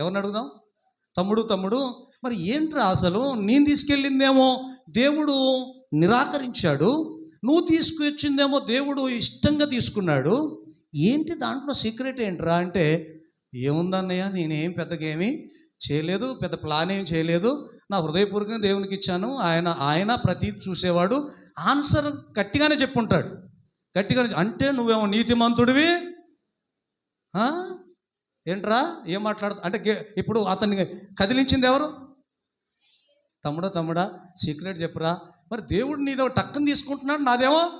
ఎవరిని అడుగుదాం? తమ్ముడు తమ్ముడు మరి ఏంట్రా అసలు? నేను తీసుకెళ్ళిందేమో దేవుడు నిరాకరించాడు. నువ్వు తీసుకొచ్చిందేమో దేవుడు ఇష్టంగా తీసుకున్నాడు. ఏంటి దాంట్లో సీక్రెట్ ఏంట్రా అంటే ఏముందన్నయ్య నేనేం పెద్దగా ఏమీ చేయలేదు పెద్ద ప్లాన్ ఏం చేయలేదు. నా హృదయపూర్వకంగా దేవునికి ఇచ్చాను. ఆయన ఆయన ప్రతి చూసేవాడు ఆన్సర్ గట్టిగానే చెప్పుంటాడు. గట్టిగానే అంటే నువ్వేమో నీతిమంతుడివి? ఏంట్రా? ఏం మాట్లాడుతు అంటే ఇప్పుడు అతన్ని కదిలించింది ఎవరు? తమ్ముడా తమ్ముడా సీక్రెట్ చెప్పురా. మరి దేవుడు నీదో టక్కని తీసుకుంటున్నాడు నాదేమో?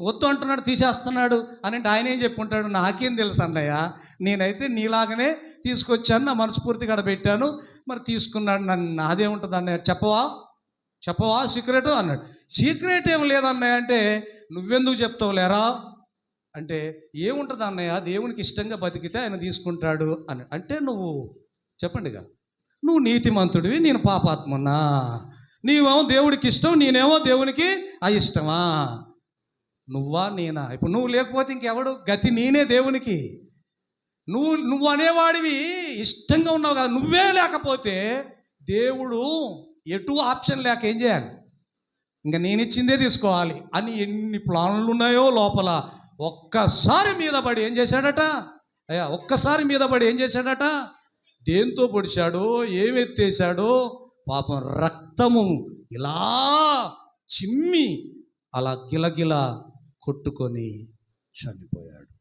వద్దు అంటున్నాడు తీసేస్తున్నాడు అని అంటే ఆయన ఏం చెప్పుకుంటాడు నాకేం తెలుసు అన్నయ్య. నేనైతే నీలాగనే తీసుకొచ్చాను నా మనస్ఫూర్తిగా ఆడ పెట్టాను. మరి తీసుకున్నాడు నన్ను. నాదేముంటుంది అన్నయ్య? చెప్పవా? చెప్పవా? సీక్రెట్ అన్నాడు. సీక్రెట్ ఏం లేదన్నయ్య అంటే నువ్వెందుకు చెప్తావు లేరా అంటే ఏముంటుంది అన్నయ్య? దేవునికి ఇష్టంగా బతికితే ఆయన తీసుకుంటాడు అని. అంటే నువ్వు చెప్పండిగా. నువ్వు నీతిమంతుడివి నేను పాపాత్మన్నా. నీవేమో దేవుడికి ఇష్టం నేనేమో దేవునికి అయిష్టమా? నువ్వా నేనా? ఇప్పుడు నువ్వు లేకపోతే ఇంకెవడు? గతి నేనే దేవునికి. నువ్వు నువ్వు అనేవాడివి ఇష్టంగా ఉన్నావు కదా. నువ్వే లేకపోతే దేవుడు ఎటు ఆప్షన్ లేక ఏం చేయాలి? ఇంకా నేను ఇచ్చిందే తీసుకోవాలి అని ఎన్ని ప్లాన్లు ఉన్నాయో లోపల. ఒక్కసారి మీద పడి ఏం చేశాడట? అయ్యా ఒక్కసారి మీద పడి ఏం చేశాడట? దేంతో పొడిచాడో ఏమి పాపం రక్తము ఇలా చిమ్మి అలా గిలగిల కొట్టుకొని చనిపోయాడు.